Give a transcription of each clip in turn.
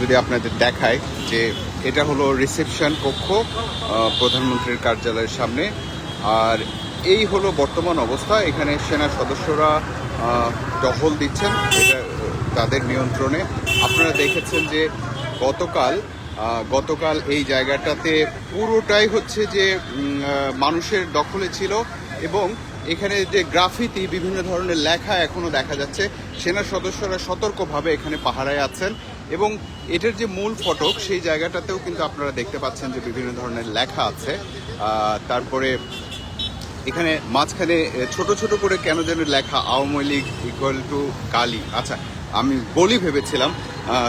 যদি আপনাদের দেখায় যে এটা হলো রিসেপশন কক্ষ প্রধানমন্ত্রীর কার্যালয়ের সামনে। আর এই হলো বর্তমান অবস্থা। এখানে সেনা সদস্যরা টহল দিচ্ছেন। তাদের নিয়ন্ত্রণে। আপনারা দেখেছেন যে গতকাল গতকাল এই জায়গাটাতে পুরোটাই হচ্ছে যে মানুষের দখলে ছিল এবং এখানে যে গ্রাফিতি, বিভিন্ন ধরনের লেখা এখনও দেখা যাচ্ছে। সেনা সদস্যরা সতর্কভাবে এখানে পাহারায় আছেন এবং এটার যে মূল ফটক, সেই জায়গাটাতেও কিন্তু আপনারা দেখতে পাচ্ছেন যে বিভিন্ন ধরনের লেখা আছে। তারপরে এখানে মাঝখানে ছোট ছোট করে কেন যেন লেখা আওয়ামী লীগ ইকুয়াল টু কালি। আচ্ছা আমি বলি ভেবেছিলাম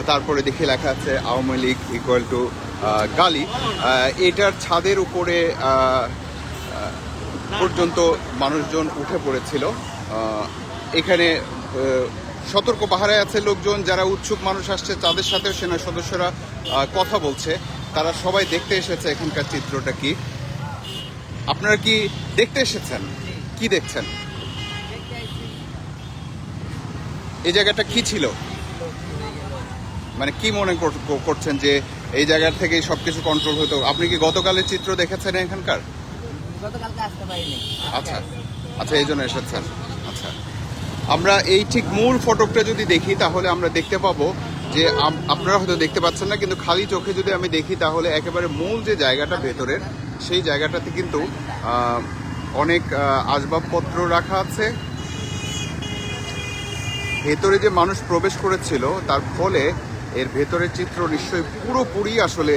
তারপরে দেখে লেখা আছে আওয়ামী লীগ ইকুয়াল টু গালি এটার ছাদের উপরে পর্যন্ত মানুষজন উঠে পড়েছিল। এখানে সতর্ক পাহারায় আছে লোকজন, যারা উৎসুক মানুষ আসছে, তাদের সাথে সেনা সদস্যরা কথা বলছে। তারা সবাই দেখতে এসেছে এখানকার চিত্রটা কি। আপনারা কি দেখতে এসেছেন? কি দেখছেন? এই জায়গাটা কি ছিল? মানে কি মনে কর- করছেন যে এই জায়গা থেকে সবকিছু কন্ট্রোল হতো? আপনি কি গতকালের চিত্র দেখেছেন এখানকার? আচ্ছা আচ্ছা এই জন্য এসেছেন। আচ্ছা আমরা এই ঠিক মূল ফটকটা যদি দেখি, তাহলে আমরা দেখতে পাবো যে আপনারা হয়তো দেখতে পাচ্ছেন না, কিন্তু খালি চোখে যদি আমি দেখি, তাহলে একেবারে মূল যে জায়গাটা ভেতরের সেই জায়গাটাতে কিন্তু অনেক আসবাবপত্র রাখা আছে। ভেতরে যে মানুষ প্রবেশ করেছিল, তার ফলে এর ভেতরের চিত্র নিশ্চয়ই পুরোপুরি আসলে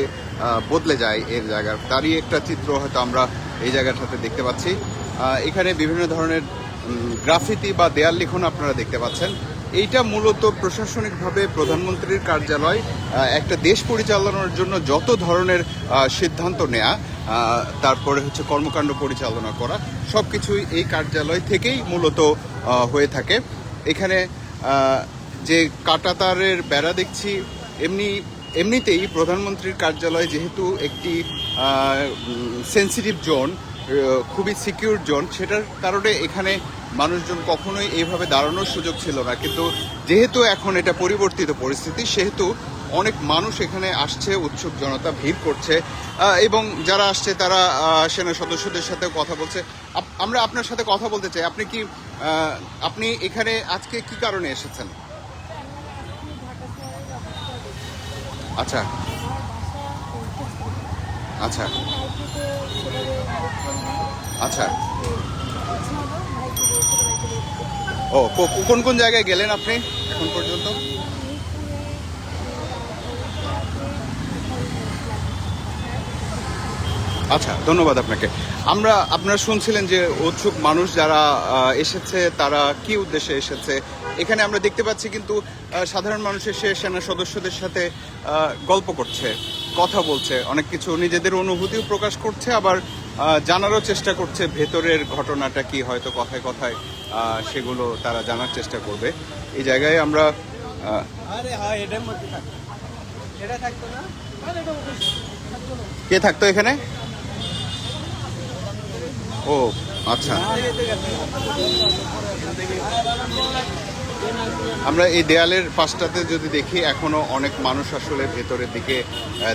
বদলে যায় এর জায়গার। তারই একটা চিত্র হয়তো আমরা এই জায়গাটাতে দেখতে পাচ্ছি। এখানে বিভিন্ন ধরনের গ্রাফিতি বা দেয়াল লিখন আপনারা দেখতে পাচ্ছেন। এইটা মূলত প্রশাসনিকভাবে প্রধানমন্ত্রীর কার্যালয় একটা দেশ পরিচালনার জন্য যত ধরনের সিদ্ধান্ত নেয়া তারপরে হচ্ছে কর্মকাণ্ড পরিচালনা করা সব কিছুই এই কার্যালয় থেকেই মূলত হয়ে থাকে। এখানে যে কাটাতারের বেড়া দেখছি, এমনি, এমনিতেই প্রধানমন্ত্রীর কার্যালয় যেহেতু একটি সেন্সিটিভ জোন খুবই সিকিউর জোন সেটার কারণে এখানে মানুষজন কখনোই এইভাবে দাঁড়ানোর সুযোগ ছিল না। কিন্তু যেহেতু এখন এটা পরিবর্তিত পরিস্থিতি, সেহেতু অনেক মানুষ এখানে আসছে, উৎসুক জনতা ভিড় করছে এবং যারা আসছে তারা সেনা সদস্যদের সাথে কথা বলছে। আমরা আপনার সাথে কথা বলতে চাই। আপনি কি আপনি এখানে আজকে কি কারণে এসেছেন? আচ্ছা। আচ্ছা। আচ্ছা। ও কোন কোন জায়গায় গেলেন আপনি এখন পর্যন্ত? আচ্ছা ধন্যবাদ আপনাকে। আমরা, আপনারা শুনছিলেন যে উৎসুক মানুষ যারা এসেছে, তারা কি উদ্দেশ্যে এসেছে? এখানে আমরা দেখতে পাচ্ছি কিন্তু সাধারণ মানুষ এসে সেনা সদস্যদের সাথে গল্প করছে, কথা বলছে, অনেক কিছু নিজেদের অনুভূতিও প্রকাশ করছে, আবার জানারও চেষ্টা করছে, ভেতরের ঘটনাটা কি হয়তো কথায় কথায়। সেগুলো তারা জানার চেষ্টা করবে। এই জায়গায় আমরা কে থাকতো এখানে? ও আচ্ছা। আমরা এই দেয়ালের পাশটাতে যদি দেখি এখনও অনেক মানুষ আসলে ভেতরের দিকে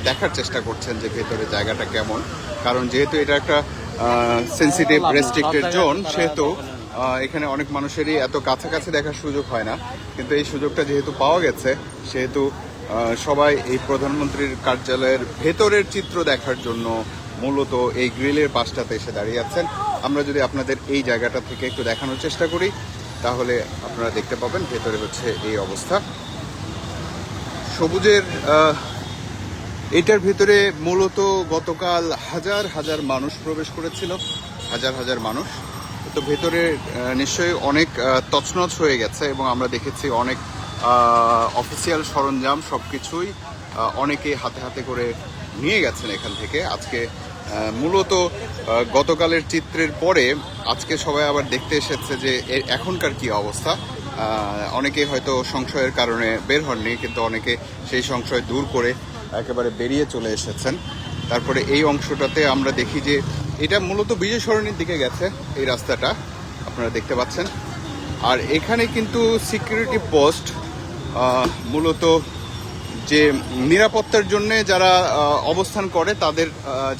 দেখার চেষ্টা করছেন যে ভেতরে জায়গাটা কেমন। কারণ যেহেতু এটা একটা সেন্সিটিভ রেস্ট্রিক্টেড জোন সেহেতু এখানে অনেক মানুষেরই এত কাছাকাছি দেখার সুযোগ হয় না। কিন্তু এই সুযোগটা যেহেতু পাওয়া গেছে, সেহেতু সবাই এই প্রধানমন্ত্রীর কার্যালয়ের ভেতরের চিত্র দেখার জন্য মূলত এই গ্রিলের পাশটাতে এসে দাঁড়িয়ে আছেন। আমরা যদি আপনাদের এই জায়গাটা থেকে একটু দেখানোর চেষ্টা করি, তাহলে আপনারা দেখতে পাবেন ভেতরে হচ্ছে এই অবস্থা। সবুজের এটার ভেতরে মূলত গতকাল হাজার হাজার মানুষ প্রবেশ করেছিল, হাজার হাজার মানুষ। তো ভেতরে নিশ্চয়ই অনেক তছনছ হয়ে গেছে এবং আমরা দেখেছি অনেক অফিসিয়াল সরঞ্জাম সব কিছুই অনেকে হাতে হাতে করে নিয়ে গেছেন এখান থেকে। আজকে মূলত গতকালের চিত্রের পরে আজকে সবাই আবার দেখতে এসেছে যে এখনকার কি অবস্থা। অনেকে হয়তো সংশয়ের কারণে বের হননি, কিন্তু অনেকে সেই সংশয় দূর করে একেবারে বেরিয়ে চলে এসেছেন। তারপরে এই অংশটাতে আমরা দেখি যে এটা মূলত বিজয় সরণির দিকে গেছে এই রাস্তাটা, আপনারা দেখতে পাচ্ছেন। আর এখানে কিন্তু সিকিউরিটি পোস্ট মূলত যে নিরাপত্তার জন্য যারা অবস্থান করে, তাদের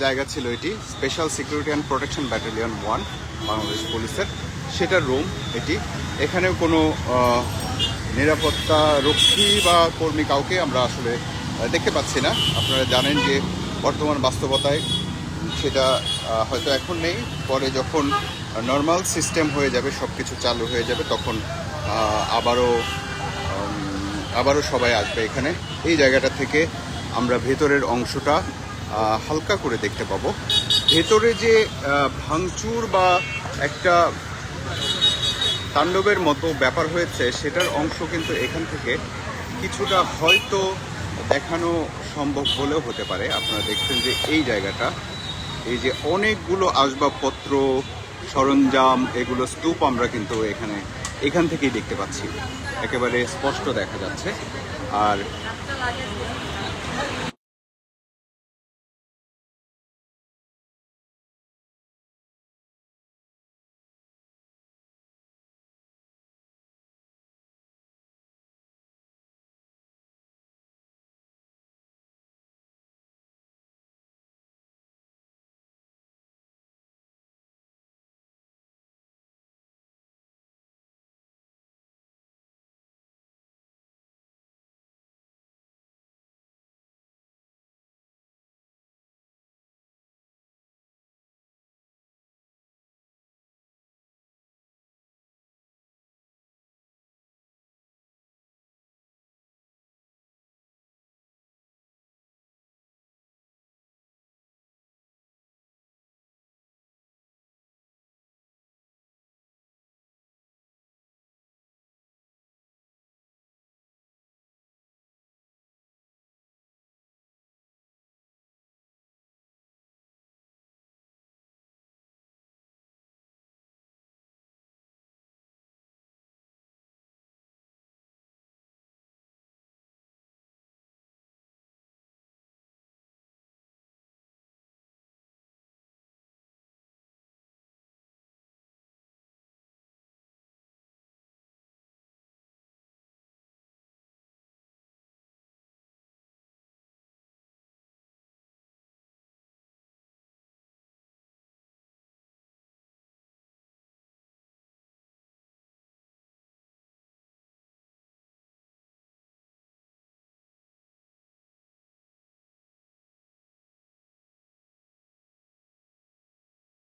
জায়গা ছিল এটি special security and protection battalion one Bangladesh পুলিশের। সেটার রুম এটি। এখানেও কোনো নিরাপত্তা রক্ষী বা কর্মী কাউকে আমরা আসলে দেখতে পাচ্ছি না। আপনারা জানেন যে বর্তমান বাস্তবতায় সেটা হয়তো এখন নেই। পরে যখন নর্মাল সিস্টেম হয়ে যাবে সব কিছু চালু হয়ে যাবে, তখন আবারও আবারও সবাই আসবে এখানে। এই জায়গাটা থেকে আমরা ভেতরের অংশটা হালকা করে দেখতে পাবো। ভেতরে যে ভাঙচুর বা একটা তাণ্ডবের মতো ব্যাপার হয়েছে, সেটার অংশ কিন্তু এখান থেকে কিছুটা হয়তো দেখানো সম্ভব বলেও হতে পারে। আপনারা দেখছেন যে এই জায়গাটা এই যে অনেকগুলো আসবাবপত্র, সরঞ্জাম, এগুলো স্তূপ আমরা কিন্তু এখানে, এখান থেকেই দেখতে পাচ্ছি। একেবারে স্পষ্ট দেখা যাচ্ছে। আর